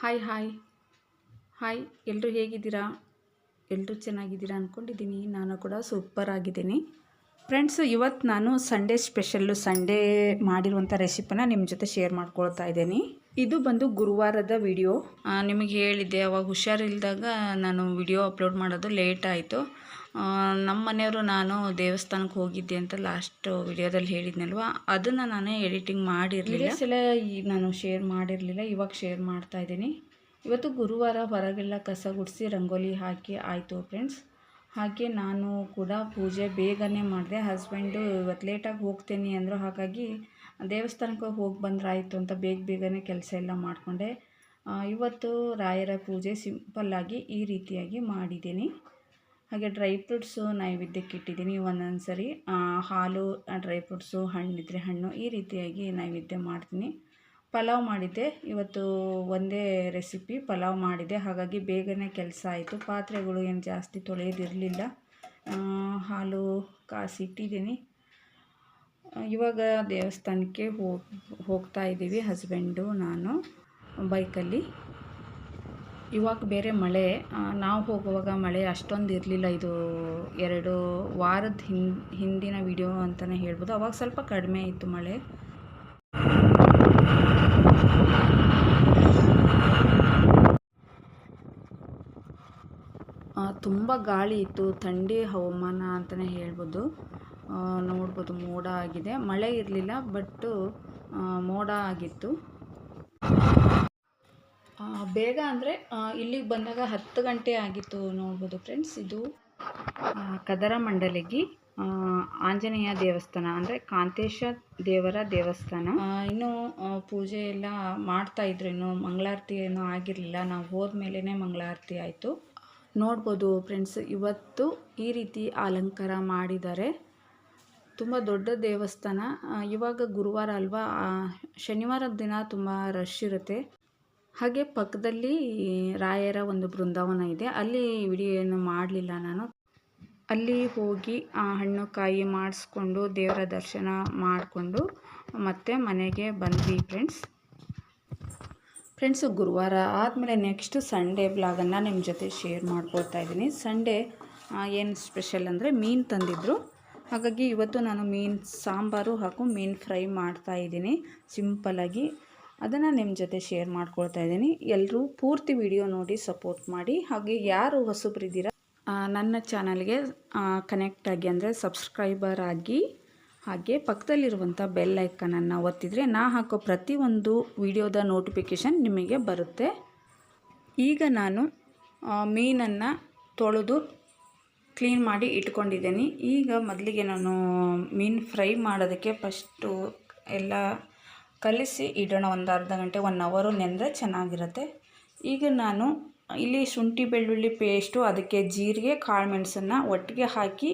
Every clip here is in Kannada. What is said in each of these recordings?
ಹಾಯ್ ಹಾಯ್ ಹಾಯ್ ಎಲ್ಲರೂ ಹೇಗಿದ್ದೀರಾ? ಎಲ್ಲರೂ ಚೆನ್ನಾಗಿದ್ದೀರಾ ಅಂದ್ಕೊಂಡಿದ್ದೀನಿ ನಾನು ಕೂಡ ಸೂಪರ್ ಆಗಿದ್ದೀನಿ. ಫ್ರೆಂಡ್ಸು ಇವತ್ತು ನಾನು ಸಂಡೇ ಸ್ಪೆಷಲ್ಲು ಸಂಡೇ ಮಾಡಿರುವಂಥ ರೆಸಿಪಿನ ನಿಮ್ಮ ಜೊತೆ ಶೇರ್ ಮಾಡ್ಕೊಳ್ತಾ ಇದ್ದೀನಿ. ಇದು ಬಂದು ಗುರುವಾರದ ವಿಡಿಯೋ ನಿಮಗೆ ಹೇಳಿದ್ದೆ, ಅವಾಗ ಹುಷಾರಿಲ್ದಾಗ ನಾನು ವಿಡಿಯೋ ಅಪ್ಲೋಡ್ ಮಾಡೋದು ಲೇಟ್ ಆಯಿತು. ನಮ್ಮ ಮನೆಯವರು ನಾನು ದೇವಸ್ಥಾನಕ್ಕೆ ಹೋಗಿದ್ದೆ ಅಂತ ಲಾಸ್ಟ್ ವಿಡಿಯೋದಲ್ಲಿ ಹೇಳಿದ್ನಲ್ವ? ಅದನ್ನು ನಾನು ಎಡಿಟಿಂಗ್ ಮಾಡಿರಲಿಲ್ಲ. ಸಲ ನಾನು ಶೇರ್ ಮಾಡಿರಲಿಲ್ಲ, ಇವಾಗ ಶೇರ್ ಮಾಡ್ತಾ ಇದ್ದೀನಿ. ಇವತ್ತು ಗುರುವಾರ ಹೊರಗೆಲ್ಲ ಕಸ ಗುಡಿಸಿ ರಂಗೋಲಿ ಹಾಕಿ ಆಯಿತು ಫ್ರೆಂಡ್ಸ್ ಹಾಗೆ ನಾನು ಕೂಡ ಪೂಜೆ ಬೇಗನೆ ಮಾಡಿದೆ. ಹಸ್ಬೆಂಡು ಇವತ್ತು ಲೇಟಾಗಿ ಹೋಗ್ತೀನಿ ಅಂದರು ಹಾಗಾಗಿ ದೇವಸ್ಥಾನಕ್ಕೆ ಹೋಗಿ ಬಂದ್ರೆ ಆಯಿತು ಅಂತ ಬೇಗ ಬೇಗನೆ ಕೆಲಸ ಎಲ್ಲ ಮಾಡಿಕೊಂಡೆ. ಇವತ್ತು ರಾಯರ ಪೂಜೆ ಸಿಂಪಲ್ಲಾಗಿ ಈ ರೀತಿಯಾಗಿ ಮಾಡಿದ್ದೀನಿ. ಹಾಗೆ ಡ್ರೈ ಫ್ರೂಟ್ಸು ನೈವೇದ್ಯಕ್ಕೆ ಇಟ್ಟಿದ್ದೀನಿ ಒಂದೊಂದು ಸರಿ ಹಾಲು ಡ್ರೈ ಫ್ರೂಟ್ಸು, ಹಣ್ಣಿದ್ರೆ ಹಣ್ಣು ಈ ರೀತಿಯಾಗಿ ನೈವೇದ್ಯ ಮಾಡ್ತೀನಿ. ಪಲಾವ್ ಮಾಡಿದ್ದೆ. ಇವತ್ತು ಒಂದೇ ರೆಸಿಪಿ ಪಲಾವ್ ಮಾಡಿದೆ ಹಾಗಾಗಿ ಬೇಗನೆ ಕೆಲಸ ಆಯಿತು. ಪಾತ್ರೆಗಳು ಏನು ಜಾಸ್ತಿ ತೊಳೆಯೋದಿರಲಿಲ್ಲ ಹಾಲು ಕಾಸಿಟ್ಟಿದ್ದೀನಿ ಇವಾಗ ದೇವಸ್ಥಾನಕ್ಕೆ ಹೋಗಿ, ಹೋಗ್ತಾ ಇದ್ದೀವಿ. ಹಸ್ಬೆಂಡು, ನಾನು ಬೈಕಲ್ಲಿ. ಇವಾಗ ಬೇರೆ ಮಳೆ ನಾವು ಹೋಗುವಾಗ ಮಳೆ ಅಷ್ಟೊಂದು ಇರಲಿಲ್ಲ. ಇದು ಎರಡು ವಾರದ ಹಿಂದ್ ಹಿಂದಿನ ವಿಡಿಯೋ ಅಂತಲೇ ಹೇಳ್ಬೋದು. ಅವಾಗ ಸ್ವಲ್ಪ ಕಡಿಮೆ ಇತ್ತು ಮಳೆ. ತುಂಬ ಗಾಳಿ ಇತ್ತು. ಥಂಡಿ ಹವಾಮಾನ ಅಂತಲೇ ಹೇಳ್ಬೋದು. ನೋಡ್ಬೋದು, ಮೋಡ ಆಗಿದೆ. ಮಳೆ ಇರಲಿಲ್ಲ, ಬಟ್ಟು ಮೋಡ ಆಗಿತ್ತು. ಬೇಗ ಅಂದರೆ ಇಲ್ಲಿಗೆ ಬಂದಾಗ ಹತ್ತು ಗಂಟೆ ಆಗಿತ್ತು ನೋಡ್ಬೋದು ಫ್ರೆಂಡ್ಸ್ ಇದು ಕದರ ಮಂಡಲಗಿ ಆಂಜನೇಯ ದೇವಸ್ಥಾನ ಅಂದರೆ ಕಾಂತೇಶ ದೇವರ ದೇವಸ್ಥಾನ. ಇನ್ನು ಪೂಜೆ ಎಲ್ಲ ಮಾಡ್ತಾಯಿದ್ರು ಇನ್ನು ಮಂಗಳಾರತಿ ಏನೂ ಆಗಿರಲಿಲ್ಲ. ನಾವು ಹೋದ್ಮೇಲೆ ಮಂಗಳಾರತಿ ಆಯಿತು. ನೋಡ್ಬೋದು ಫ್ರೆಂಡ್ಸ್ ಇವತ್ತು ಈ ರೀತಿ ಅಲಂಕಾರ ಮಾಡಿದ್ದಾರೆ. ತುಂಬ ದೊಡ್ಡ ದೇವಸ್ಥಾನ. ಇವಾಗ ಗುರುವಾರ ಅಲ್ವಾ? ಶನಿವಾರದ ದಿನ ತುಂಬ ರಶ್ ಇರುತ್ತೆ. ಹಾಗೆ ಪಕ್ಕದಲ್ಲಿ ರಾಯರ ಒಂದು ಬೃಂದಾವನ ಇದೆ. ಅಲ್ಲಿ ವಿಡಿಯೋ ಏನು ಮಾಡಲಿಲ್ಲ ನಾನು. ಅಲ್ಲಿ ಹೋಗಿ ಆ ಹಣ್ಣು ಕಾಯಿ ಮಾಡಿಸ್ಕೊಂಡು ದೇವರ ದರ್ಶನ ಮಾಡಿಕೊಂಡು ಮತ್ತೆ ಮನೆಗೆ ಬಂದ್ವಿ ಫ್ರೆಂಡ್ಸ್ ಫ್ರೆಂಡ್ಸು ಗುರುವಾರ ಆದಮೇಲೆ ನೆಕ್ಸ್ಟ್ ಸಂಡೇ ಬ್ಲಾಗನ್ನು ನಿಮ್ಮ ಜೊತೆ ಶೇರ್ ಮಾಡ್ಕೊಳ್ತಾ ಇದ್ದೀನಿ. ಸಂಡೇ ಏನು ಸ್ಪೆಷಲ್ ಅಂದರೆ ಮೀನು ತಂದಿದ್ದರು ಹಾಗಾಗಿ ಇವತ್ತು ನಾನು ಮೀನು ಸಾಂಬಾರು ಹಾಗೂ ಮೀನು ಫ್ರೈ ಮಾಡ್ತಾ ಇದ್ದೀನಿ. ಸಿಂಪಲಾಗಿ ಅದನ್ನು ನಿಮ್ಮ ಜೊತೆ ಶೇರ್ ಮಾಡ್ಕೊಳ್ತಾ ಇದ್ದೀನಿ. ಎಲ್ಲರೂ ಪೂರ್ತಿ ವಿಡಿಯೋ ನೋಡಿ ಸಪೋರ್ಟ್ ಮಾಡಿ. ಹಾಗೆ ಯಾರು ಹೊಸಬ್ರಿದ್ದೀರಾ ನನ್ನ ಚಾನಲ್ಗೆ ಕನೆಕ್ಟ್ ಆಗಿ ಅಂದರೆ ಸಬ್ಸ್ಕ್ರೈಬರ್ ಆಗಿ, ಹಾಗೆ ಪಕ್ಕದಲ್ಲಿರುವಂಥ ಬೆಲ್ ಐಕನನ್ನು ಒತ್ತಿದರೆ ನಾ ಹಾಕೋ ಪ್ರತಿಯೊಂದು ವಿಡಿಯೋದ ನೋಟಿಫಿಕೇಷನ್ ನಿಮಗೆ ಬರುತ್ತೆ. ಈಗ ನಾನು ಮೀನನ್ನು ತೊಳೆದು ಕ್ಲೀನ್ ಮಾಡಿ ಇಟ್ಕೊಂಡಿದ್ದೀನಿ. ಈಗ ಮೊದಲಿಗೆ ನಾನು ಮೀನು ಫ್ರೈ ಮಾಡೋದಕ್ಕೆ ಫಸ್ಟು ಎಲ್ಲ ಕಲಿಸಿ ಇಡೋಣ ಒಂದು ಅರ್ಧ ಗಂಟೆ ಒನ್ ಅವರು ನೆಂದರೆ ಚೆನ್ನಾಗಿರುತ್ತೆ. ಈಗ ನಾನು ಇಲ್ಲಿ ಶುಂಠಿ, ಬೆಳ್ಳುಳ್ಳಿ ಪೇಸ್ಟು ಅದಕ್ಕೆ ಜೀರಿಗೆ, ಕಾಳು ಮೆಣಸನ್ನು ಒಟ್ಟಿಗೆ ಹಾಕಿ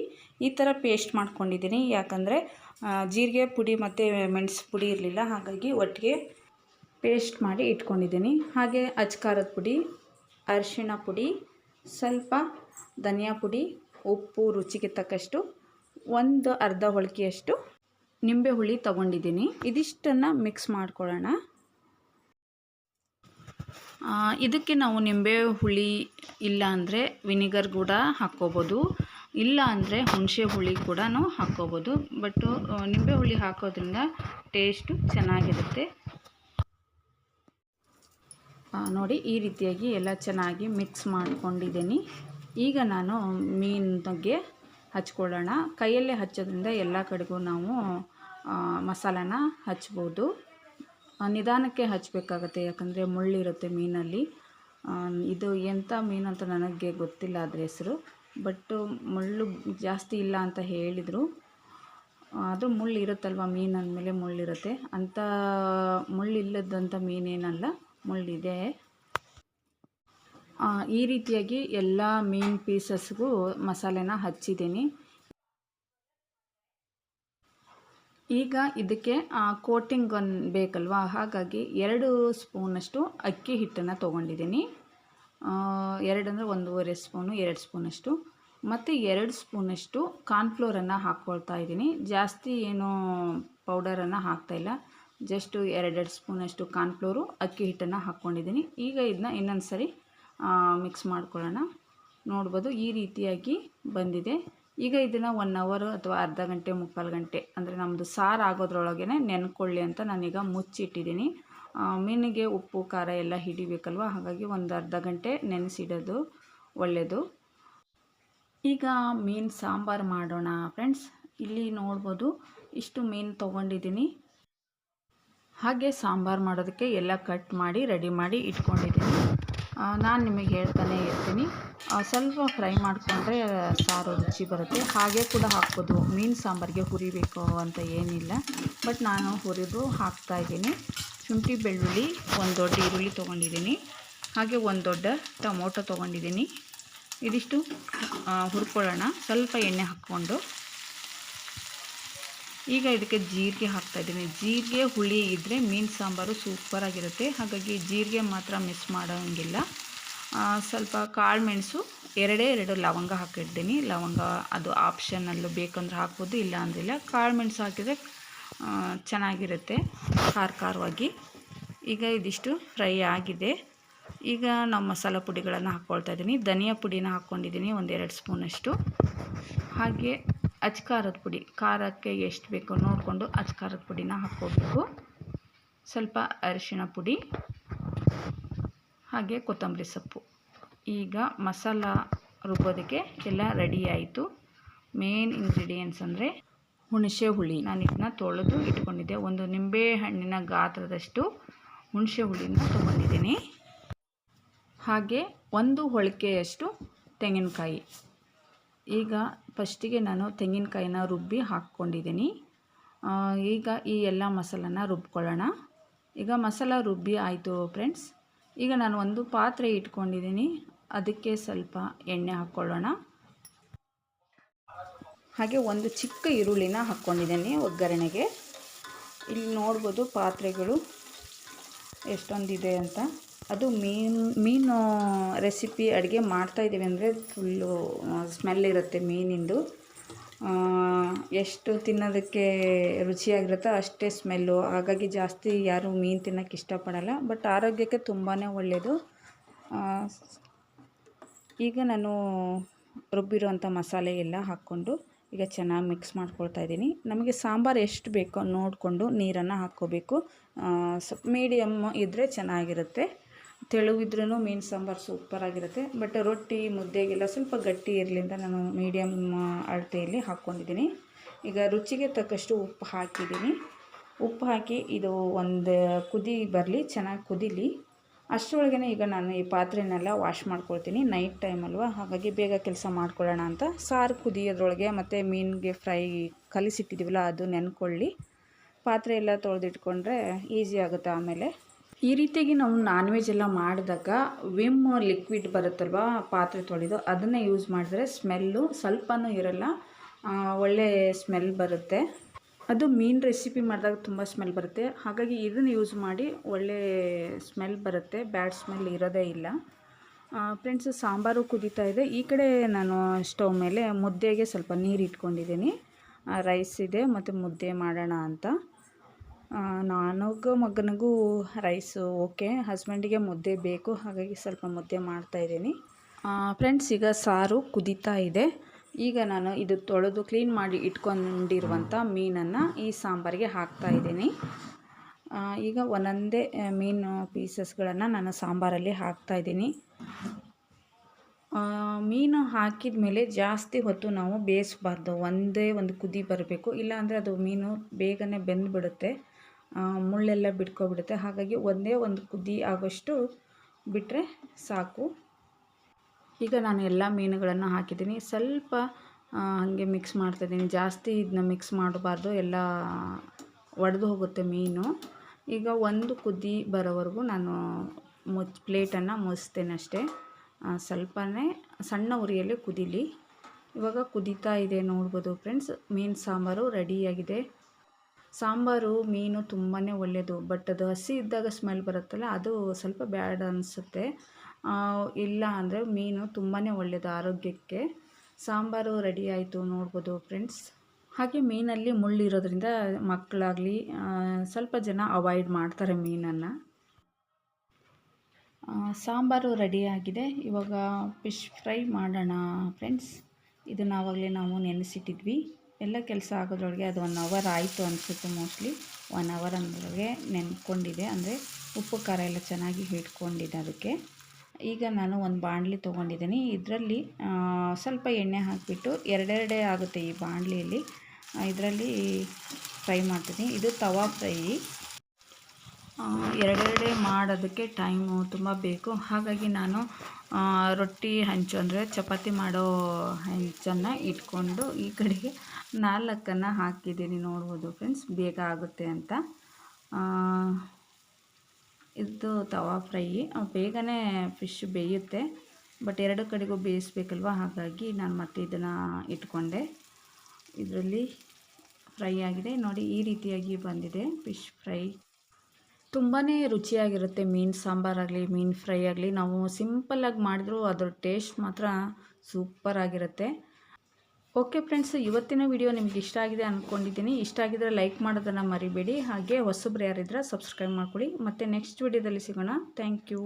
ಈ ಥರ ಪೇಸ್ಟ್ ಮಾಡ್ಕೊಂಡಿದ್ದೀನಿ. ಯಾಕಂದರೆ ಜೀರಿಗೆ ಪುಡಿ ಮತ್ತು ಮೆಣಸು ಪುಡಿ ಇರಲಿಲ್ಲ, ಹಾಗಾಗಿ ಒಟ್ಟಿಗೆ ಪೇಸ್ಟ್ ಮಾಡಿ ಇಟ್ಕೊಂಡಿದ್ದೀನಿ. ಹಾಗೆ ಅಚ್ಕಾರದ ಪುಡಿ, ಅರಿಶಿಣ ಪುಡಿ, ಸ್ವಲ್ಪ ಧನಿಯಾ ಪುಡಿ, ಉಪ್ಪು ರುಚಿಗೆ ತಕ್ಕಷ್ಟು, ಒಂದು ಅರ್ಧ ಹೋಳಿಗೆಯಷ್ಟು ನಿಂಬೆ ಹುಳಿ ತಗೊಂಡಿದ್ದೀನಿ. ಇದಿಷ್ಟನ್ನು ಮಿಕ್ಸ್ ಮಾಡ್ಕೊಳ್ಳೋಣ. ಇದಕ್ಕೆ ನಾವು ನಿಂಬೆ ಹುಳಿ ಇಲ್ಲ ಅಂದರೆ ವಿನಿಗರ್ ಕೂಡ ಹಾಕ್ಕೋಬೋದು. ಇಲ್ಲ ಅಂದರೆ ಹುಣಸೆ ಹುಳಿ ಕೂಡ ಹಾಕ್ಕೋಬೋದು. ಬಟ್ಟು ನಿಂಬೆ ಹುಳಿ ಹಾಕೋದ್ರಿಂದ ಟೇಸ್ಟು ಚೆನ್ನಾಗಿರುತ್ತೆ. ನೋಡಿ ಈ ರೀತಿಯಾಗಿ ಎಲ್ಲ ಚೆನ್ನಾಗಿ ಮಿಕ್ಸ್ ಮಾಡ್ಕೊಂಡಿದ್ದೀನಿ. ಈಗ ನಾನು ಮೀನಿಗೆ ಹಚ್ಕೊಳ್ಳೋಣ. ಕೈಯಲ್ಲೇ ಹಚ್ಚೋದ್ರಿಂದ ಎಲ್ಲ ಕಡೆಗೂ ನಾವು ಮಸಾಲಾನ ಹಚ್ಬೋದು. ನಿಧಾನಕ್ಕೆ ಹಚ್ಚಬೇಕಾಗತ್ತೆ ಯಾಕಂದರೆ ಮುಳ್ಳಿರುತ್ತೆ ಮೀನಲ್ಲಿ. ಇದು ಎಂಥ ಮೀನು ಅಂತ ನನಗೆ ಗೊತ್ತಿಲ್ಲ ಅದ್ರ ಹೆಸರು ಬಟ್ಟು ಮುಳ್ಳು ಜಾಸ್ತಿ ಇಲ್ಲ ಅಂತ ಹೇಳಿದರು. ಅದು ಮುಳ್ಳು ಇರುತ್ತಲ್ವ ಮೀನು ಅಂದಮೇಲೆ ಮುಳ್ಳಿರುತ್ತೆ. ಅಂಥ ಮುಳ್ಳಿಲ್ಲದಂಥ ಮೀನೇನಲ್ಲ, ಮುಳ್ಳಿದೆ. ಈ ರೀತಿಯಾಗಿ ಎಲ್ಲ ಮೀನು ಪೀಸಸ್ಗೂ ಮಸಾಲೆನ ಹಚ್ಚಿದ್ದೀನಿ. ಈಗ ಇದಕ್ಕೆ ಕೋಟಿಂಗ್ ಬೇಕಲ್ವಾ? ಹಾಗಾಗಿ ಎರಡು ಸ್ಪೂನಷ್ಟು ಅಕ್ಕಿ ಹಿಟ್ಟನ್ನು ತೊಗೊಂಡಿದ್ದೀನಿ. ಎರಡು ಅಂದರೆ ಒಂದೂವರೆ ಸ್ಪೂನು, ಎರಡು ಸ್ಪೂನಷ್ಟು. ಮತ್ತು ಎರಡು ಸ್ಪೂನಷ್ಟು ಕಾರ್ನ್ಫ್ಲೋರನ್ನು ಹಾಕ್ಕೊಳ್ತಾ ಇದ್ದೀನಿ. ಜಾಸ್ತಿ ಏನು ಪೌಡರನ್ನು ಹಾಕ್ತಾಯಿಲ್ಲ ಜಸ್ಟು ಎರಡೆರಡು ಸ್ಪೂನಷ್ಟು ಕಾರ್ನ್ಫ್ಲೋರು ಅಕ್ಕಿ ಹಿಟ್ಟನ್ನು ಹಾಕ್ಕೊಂಡಿದ್ದೀನಿ ಈಗ ಇದನ್ನ ಇನ್ನೊಂದು ಸರಿ ಮಿಕ್ಸ್ ಮಾಡ್ಕೊಳ್ಳೋಣ. ನೋಡ್ಬೋದು ಈ ರೀತಿಯಾಗಿ ಬಂದಿದೆ. ಈಗ ಇದನ್ನು ಒನ್ ಅವರು ಅಥವಾ ಅರ್ಧ ಗಂಟೆ, ಮುಕ್ಕಾಲು ಗಂಟೆ, ಅಂದರೆ ನಮ್ಮದು ಸಾರು ಆಗೋದ್ರೊಳಗೆ ನೆನ್ಕೊಳ್ಳಿ ಅಂತ ನಾನೀಗ ಮುಚ್ಚಿಟ್ಟಿದ್ದೀನಿ. ಮೀನಿಗೆ ಉಪ್ಪು, ಖಾರ ಎಲ್ಲ ಹಿಡಿಬೇಕಲ್ವ? ಹಾಗಾಗಿ ಒಂದು ಅರ್ಧ ಗಂಟೆ ನೆನೆಸಿಡೋದು ಒಳ್ಳೆಯದು ಈಗ ಮೀನು ಸಾಂಬಾರು ಮಾಡೋಣ ಫ್ರೆಂಡ್ಸ್ ಇಲ್ಲಿ ನೋಡ್ಬೋದು ಇಷ್ಟು ಮೀನು ತೊಗೊಂಡಿದ್ದೀನಿ. ಹಾಗೆ ಸಾಂಬಾರು ಮಾಡೋದಕ್ಕೆ ಎಲ್ಲ ಕಟ್ ಮಾಡಿ ರೆಡಿ ಮಾಡಿ ಇಟ್ಕೊಂಡಿದ್ದೀನಿ. ನಾನು ನಿಮಗೆ ಹೇಳ್ತಾನೆ ಇರ್ತೀನಿ. ಸ್ವಲ್ಪ ಫ್ರೈ ಮಾಡಿಕೊಂಡ್ರೆ ಸಾರು ರುಚಿ ಬರುತ್ತೆ. ಹಾಗೆ ಕೂಡ ಹಾಕ್ಬೋದು. ಮೀನು ಸಾಂಬಾರಿಗೆ ಹುರಿಬೇಕು ಅಂತ ಏನಿಲ್ಲ. ಬಟ್ ನಾನು ಹುರಿದು ಹಾಕ್ತಾ ಇದ್ದೀನಿ. ಶುಂಠಿ, ಬೆಳ್ಳುಳ್ಳಿ, ಒಂದು ದೊಡ್ಡ ಈರುಳ್ಳಿ ತೊಗೊಂಡಿದ್ದೀನಿ. ಹಾಗೆ ಒಂದು ದೊಡ್ಡ ಟೊಮೊಟೊ ತೊಗೊಂಡಿದ್ದೀನಿ. ಇದಿಷ್ಟು ಹುರ್ಕೊಳ್ಳೋಣ. ಸ್ವಲ್ಪ ಎಣ್ಣೆ ಹಾಕ್ಕೊಂಡು. ಈಗ ಇದಕ್ಕೆ ಜೀರಿಗೆ ಹಾಕ್ತಾ ಇದ್ದೀನಿ. ಜೀರಿಗೆ ಹುಳಿ ಇದ್ದರೆ ಮೀನು ಸಾಂಬಾರು ಸೂಪರಾಗಿರುತ್ತೆ. ಹಾಗಾಗಿ ಜೀರಿಗೆ ಮಾತ್ರ ಮಿಸ್ ಮಾಡೋಂಗಿಲ್ಲ. ಸ್ವಲ್ಪ ಕಾಳು ಮೆಣಸು, ಎರಡೇ ಎರಡು ಲವಂಗ ಹಾಕಿಡ್ತೀನಿ. ಲವಂಗ ಅದು ಆಪ್ಷನಲ್ಲು ಬೇಕಂದ್ರೆ ಹಾಕ್ಬೋದು, ಇಲ್ಲ ಅಂದಿಲ್ಲ ಕಾಳು ಮೆಣಸು ಹಾಕಿದರೆ ಚೆನ್ನಾಗಿರುತ್ತೆ ಖಾರ ಖಾರವಾಗಿ ಈಗ ಇದಿಷ್ಟು ಫ್ರೈ ಆಗಿದೆ. ಈಗ ನಾವು ಮಸಾಲ ಪುಡಿಗಳನ್ನು ಹಾಕ್ಕೊಳ್ತಾ ಇದ್ದೀನಿ. ಧನಿಯಾ ಪುಡಿನ ಹಾಕ್ಕೊಂಡಿದ್ದೀನಿ ಒಂದೆರಡು ಸ್ಪೂನಷ್ಟು. ಹಾಗೆ ಅಚ್ಕಾರದ ಪುಡಿ, ಖಾರಕ್ಕೆ ಎಷ್ಟು ಬೇಕೋ ನೋಡಿಕೊಂಡು ಅಚ್ಕಾರದ ಪುಡಿನ ಹಾಕ್ಕೋಬೇಕು ಸ್ವಲ್ಪ ಅರಿಶಿಣ ಪುಡಿ, ಹಾಗೆ ಕೊತ್ತಂಬರಿ ಸೊಪ್ಪು. ಈಗ ಮಸಾಲ ರುಬ್ಬೋದಕ್ಕೆ ಎಲ್ಲ ರೆಡಿ ಆಯಿತು. ಮೇನ್ ಇಂಗ್ರೀಡಿಯೆಂಟ್ಸ್ ಅಂದರೆ ಹುಣಸೆ ಹುಳಿ. ನಾನು ಇದನ್ನ ತೊಳೆದು ಇಟ್ಕೊಂಡಿದ್ದೆ. ಒಂದು ನಿಂಬೆ ಹಣ್ಣಿನ ಗಾತ್ರದಷ್ಟು ಹುಣಸೆ ಹುಳಿನ ತೊಗೊಂಡಿದ್ದೀನಿ. ಹಾಗೆ ಒಂದು ಹೊಳಕೆಯಷ್ಟು ತೆಂಗಿನಕಾಯಿ. ಈಗ ಫಸ್ಟಿಗೆ ನಾನು ತೆಂಗಿನಕಾಯಿನ ರುಬ್ಬಿ ಹಾಕ್ಕೊಂಡಿದ್ದೀನಿ. ಈಗ ಈ ಎಲ್ಲ ಮಸಾಲನ ರುಬ್ಕೊಳ್ಳೋಣ. ಈಗ ಮಸಾಲ ರುಬ್ಬಿ ಆಯಿತು ಫ್ರೆಂಡ್ಸ್ ಈಗ ನಾನು ಒಂದು ಪಾತ್ರೆ ಇಟ್ಕೊಂಡಿದ್ದೀನಿ. ಅದಕ್ಕೆ ಸ್ವಲ್ಪ ಎಣ್ಣೆ ಹಾಕ್ಕೊಳ್ಳೋಣ. ಹಾಗೆ ಒಂದು ಚಿಕ್ಕ ಈರುಳ್ಳಿನ ಹಾಕ್ಕೊಂಡಿದ್ದೀನಿ ಒಗ್ಗರಣೆಗೆ. ಇಲ್ಲಿ ನೋಡ್ಬೋದು ಪಾತ್ರೆಗಳು ಎಷ್ಟೊಂದಿದೆ ಅಂತ. ಅದು ಮೀನು ಮೀನು ರೆಸಿಪಿ ಅಡುಗೆ ಮಾಡ್ತಾಯಿದ್ದೀವಿ ಅಂದರೆ ಫುಲ್ಲು ಸ್ಮೆಲ್ ಇರುತ್ತೆ ಮೀನಿಂದು. ಎಷ್ಟು ತಿನ್ನೋದಕ್ಕೆ ರುಚಿಯಾಗಿರುತ್ತೋ ಅಷ್ಟೇ ಸ್ಮೆಲ್ಲು ಹಾಗಾಗಿ ಜಾಸ್ತಿ ಯಾರು ಮೀನು ತಿನ್ನೋಕ್ಕೆ ಇಷ್ಟಪಡಲ್ಲ. ಬಟ್ ಆರೋಗ್ಯಕ್ಕೆ ತುಂಬಾ ಒಳ್ಳೆಯದು ಈಗ ನಾನು ರುಬ್ಬಿರೋಂಥ ಮಸಾಲೆ ಎಲ್ಲ ಹಾಕ್ಕೊಂಡು ಈಗ ಚೆನ್ನಾಗಿ ಮಿಕ್ಸ್ ಮಾಡ್ಕೊಳ್ತಾ ಇದ್ದೀನಿ. ನಮಗೆ ಸಾಂಬಾರು ಎಷ್ಟು ಬೇಕೋ ನೋಡಿಕೊಂಡು ನೀರನ್ನು ಹಾಕ್ಕೋಬೇಕು. ಸ್ವಲ್ಪ ಮೀಡಿಯಮ್ ಇದ್ದರೆ ಚೆನ್ನಾಗಿರುತ್ತೆ. ತೆಳುವಿದ್ರೂ ಮೀನು ಸಾಂಬಾರು ಸೂಪರಾಗಿರುತ್ತೆ ಬಟ್ ರೊಟ್ಟಿ, ಮುದ್ದೆಗೆಲ್ಲ ಸ್ವಲ್ಪ ಗಟ್ಟಿ ಇರಲಿ ಅಂತ ನಾನು ಮೀಡಿಯಮ್ ಅಳತೆಯಲ್ಲಿ ಹಾಕ್ಕೊಂಡಿದ್ದೀನಿ. ಈಗ ರುಚಿಗೆ ತಕ್ಕಷ್ಟು ಉಪ್ಪು ಹಾಕಿದ್ದೀನಿ. ಉಪ್ಪು ಹಾಕಿ ಇದು ಒಂದು ಕುದಿ ಬರಲಿ, ಚೆನ್ನಾಗಿ ಕುದೀಲಿ. ಅಷ್ಟರೊಳಗೆ ಈಗ ನಾನು ಈ ಪಾತ್ರೆನೆಲ್ಲ ವಾಶ್ ಮಾಡ್ಕೊಳ್ತೀನಿ. ನೈಟ್ ಟೈಮ್ ಅಲ್ವಾ? ಹಾಗಾಗಿ ಬೇಗ ಕೆಲಸ ಮಾಡ್ಕೊಳ್ಳೋಣ ಅಂತ. ಸಾರು ಕುದಿಯೋದ್ರೊಳಗೆ ಮತ್ತು ಮೀನಿಗೆ ಫ್ರೈ ಕಲಿಸಿಟ್ಟಿದ್ದೀವಲ್ಲ ಅದು ನೆನ್ಕೊಳ್ಳಿ. ಪಾತ್ರೆ ಎಲ್ಲ ತೊಳೆದಿಟ್ಕೊಂಡ್ರೆ ಈಸಿ ಆಗುತ್ತೆ ಆಮೇಲೆ. ಈ ರೀತಿಯಾಗಿ ನಾವು ನಾನ್ ವೆಜ್ ಎಲ್ಲ ಮಾಡಿದಾಗ ವಿಮ್ ಲಿಕ್ವಿಡ್ ಬರುತ್ತಲ್ವ, ಪಾತ್ರೆ ತೊಳೆದು ಅದನ್ನು ಯೂಸ್ ಮಾಡಿದ್ರೆ ಸ್ಮೆಲ್ಲು ಸ್ವಲ್ಪನೂ ಇರಲ್ಲ ಒಳ್ಳೆ ಸ್ಮೆಲ್ ಬರುತ್ತೆ. ಅದು ಮೀನು ರೆಸಿಪಿ ಮಾಡಿದಾಗ ತುಂಬ ಸ್ಮೆಲ್ ಬರುತ್ತೆ. ಹಾಗಾಗಿ ಇದನ್ನು ಯೂಸ್ ಮಾಡಿ ಒಳ್ಳೆ ಸ್ಮೆಲ್ ಬರುತ್ತೆ. ಬ್ಯಾಡ್ ಸ್ಮೆಲ್ ಇರೋದೇ ಇಲ್ಲ. ಫ್ರೆಂಡ್ಸ್ ಸಾಂಬಾರು ಕುದೀತಾ ಇದೆ. ಈ ಕಡೆ ನಾನು ಸ್ಟವ್ ಮೇಲೆ ಮುದ್ದೆಗೆ ಸ್ವಲ್ಪ ನೀರು ಇಟ್ಕೊಂಡಿದ್ದೀನಿ. ರೈಸ್ ಇದೆ ಮತ್ತು ಮುದ್ದೆ ಮಾಡೋಣ ಅಂತ. ನಾನು ನನಗೂ ಮಗನಿಗೂ ರೈಸು ಓಕೆ ಹಸ್ಬೆಂಡಿಗೆ ಮುದ್ದೆ ಬೇಕು. ಹಾಗಾಗಿ ಸ್ವಲ್ಪ ಮುದ್ದೆ ಮಾಡ್ತಾಯಿದ್ದೀನಿ ಫ್ರೆಂಡ್ಸ್ ಈಗ ಸಾರು ಕುದೀತಾ ಇದೆ. ಈಗ ನಾನು ಇದು ತೊಳೆದು ಕ್ಲೀನ್ ಮಾಡಿ ಇಟ್ಕೊಂಡಿರುವಂಥ ಮೀನನ್ನು ಈ ಸಾಂಬಾರಿಗೆ ಹಾಕ್ತಾ ಇದ್ದೀನಿ. ಈಗ ಒಂದೊಂದೇ ಮೀನು ಪೀಸಸ್ಗಳನ್ನು ನಾನು ಸಾಂಬಾರಲ್ಲಿ ಹಾಕ್ತಾ ಇದ್ದೀನಿ. ಮೀನು ಹಾಕಿದ ಮೇಲೆ ಜಾಸ್ತಿ ಹೊತ್ತು ನಾವು ಬೇಯಿಸ್ಬಾರ್ದು. ಒಂದೇ ಒಂದು ಕುದಿ ಬರಬೇಕು. ಇಲ್ಲಾಂದರೆ ಅದು ಮೀನು ಬೇಗನೆ ಬೆಂದುಬಿಡುತ್ತೆ. ಮುಳ್ಳೆಲ್ಲ ಬಿಟ್ಕೊಬಿಡುತ್ತೆ. ಹಾಗಾಗಿ ಒಂದೇ ಒಂದು ಕುದಿ ಆಗೋಷ್ಟು ಬಿಟ್ಟರೆ ಸಾಕು. ಈಗ ನಾನು ಎಲ್ಲ ಮೀನುಗಳನ್ನು ಹಾಕಿದ್ದೀನಿ. ಸ್ವಲ್ಪ ಹಾಗೆ ಮಿಕ್ಸ್ ಮಾಡ್ತಾಯಿದ್ದೀನಿ ಜಾಸ್ತಿ ಇದನ್ನ ಮಿಕ್ಸ್ ಮಾಡಬಾರ್ದು. ಎಲ್ಲ ಒಡೆದು ಹೋಗುತ್ತೆ ಮೀನು. ಈಗ ಒಂದು ಕುದಿ ಬರೋವರೆಗೂ ನಾನು ಮುಚ್ಚ, ಪ್ಲೇಟನ್ನು ಮುಚ್ತೇನೆ ಅಷ್ಟೇ. ಸ್ವಲ್ಪನೇ ಸಣ್ಣ ಉರಿಯಲ್ಲಿ ಕುದೀಲಿ. ಇವಾಗ ಕುದೀತಾ ಇದೆ ನೋಡ್ಬೋದು ಫ್ರೆಂಡ್ಸ್ ಮೀನು ಸಾಂಬಾರು ರೆಡಿಯಾಗಿದೆ. ಸಾಂಬಾರು, ಮೀನು ತುಂಬಾ ಒಳ್ಳೆಯದು ಬಟ್ ಅದು ಹಸಿ ಇದ್ದಾಗ ಸ್ಮೆಲ್ ಬರುತ್ತಲ್ಲ, ಅದು ಸ್ವಲ್ಪ ಬ್ಯಾಡ್ ಅನಿಸುತ್ತೆ. ಇಲ್ಲ ಅಂದರೆ ಮೀನು ತುಂಬಾ ಒಳ್ಳೆಯದು ಆರೋಗ್ಯಕ್ಕೆ. ಸಾಂಬಾರು ರೆಡಿ ಆಯಿತು ನೋಡ್ಬೋದು ಫ್ರೆಂಡ್ಸ್ ಹಾಗೆ ಮೀನಲ್ಲಿ ಮುಳ್ಳಿರೋದ್ರಿಂದ ಮಕ್ಕಳಾಗಲಿ ಸ್ವಲ್ಪ ಜನ ಅವಾಯ್ಡ್ ಮಾಡ್ತಾರೆ ಮೀನನ್ನು. ಸಾಂಬಾರು ರೆಡಿಯಾಗಿದೆ ಇವಾಗ ಫಿಶ್ ಫ್ರೈ ಮಾಡೋಣ ಫ್ರೆಂಡ್ಸ್ ಇದನ್ನು ಆವಾಗಲೇ ನಾವು ನೆನೆಸಿಟ್ಟಿದ್ವಿ. ಎಲ್ಲ ಕೆಲಸ ಆಗೋದ್ರೊಳಗೆ ಅದು ಒನ್ ಅವರ್ ಆಯಿತು ಅನಿಸುತ್ತೆ ಮೋಸ್ಟ್ಲಿ ಒನ್ ಅವರ್ ಅಂದ್ರೊಳಗೆ ನೆನ್ಕೊಂಡಿದೆ. ಅಂದರೆ ಉಪ್ಪು ಖಾರ ಎಲ್ಲ ಚೆನ್ನಾಗಿ ಹಿಡ್ಕೊಂಡಿದೆ ಅದಕ್ಕೆ. ಈಗ ನಾನು ಒಂದು ಬಾಣಲಿ ತೊಗೊಂಡಿದ್ದೀನಿ. ಇದರಲ್ಲಿ ಸ್ವಲ್ಪ ಎಣ್ಣೆ ಹಾಕಿಬಿಟ್ಟು ಎರಡೆರಡೇ ಆಗುತ್ತೆ ಈ ಬಾಣಲಿಯಲ್ಲಿ. ಇದರಲ್ಲಿ ಫ್ರೈ ಮಾಡ್ತೀನಿ. ಇದು ತವಾ ಫ್ರೈ. ಎರಡೆರಡೆ ಮಾಡೋದಕ್ಕೆ ಟೈಮು ತುಂಬ ಬೇಕು. ಹಾಗಾಗಿ ನಾನು ರೊಟ್ಟಿ ಹಂಚು ಅಂದರೆ ಚಪಾತಿ ಮಾಡೋ ಹಂಚನ್ನು ಇಟ್ಕೊಂಡು ಈ ಕಡೆಗೆ ನಾಲ್ಕನ್ನು ಹಾಕಿದ್ದೀನಿ ನೋಡ್ಬೋದು ಫ್ರೆಂಡ್ಸ್. ಬೇಗ ಆಗುತ್ತೆ ಅಂತ. ಇದು ತವಾ ಫ್ರೈ. ಬೇಗನೆ ಫಿಶ್ ಬೇಯುತ್ತೆ. ಬಟ್ ಎರಡು ಕಡೆಗೂ ಬೇಯಿಸ್ಬೇಕಲ್ವ? ಹಾಗಾಗಿ ನಾನು ಮತ್ತೆ ಇದನ್ನು ಇಟ್ಕೊಂಡೆ. ಇದರಲ್ಲಿ ಫ್ರೈ ಆಗಿದೆ. ನೋಡಿ, ಈ ರೀತಿಯಾಗಿ ಬಂದಿದೆ ಫಿಶ್ ಫ್ರೈ. ತುಂಬಾ ರುಚಿಯಾಗಿರುತ್ತೆ ಮೀನು ಸಾಂಬಾರಾಗಲಿ ಮೀನು ಫ್ರೈ ಆಗಲಿ. ನಾವು ಸಿಂಪಲ್ಲಾಗಿ ಮಾಡಿದ್ರೂ ಅದ್ರ ಟೇಸ್ಟ್ ಮಾತ್ರ ಸೂಪರಾಗಿರುತ್ತೆ ಓಕೆ ಫ್ರೆಂಡ್ಸ್ ಇವತ್ತಿನ ವಿಡಿಯೋ ನಿಮ್ಗೆ ಇಷ್ಟ ಆಗಿದೆ ಅಂದ್ಕೊಂಡಿದ್ದೀನಿ ಇಷ್ಟ ಆಗಿದ್ರೆ ಲೈಕ್ ಮಾಡೋದನ್ನು ಮರಿಬೇಡಿ. ಹಾಗೆ ಹೊಸಬ್ರು ಯಾರಿದ್ರೆ ಸಬ್ಸ್ಕ್ರೈಬ್ ಮಾಡ್ಕೊಳ್ಳಿ. ಮತ್ತು ನೆಕ್ಸ್ಟ್ ವಿಡಿಯೋದಲ್ಲಿ ಸಿಗೋಣ. Thank you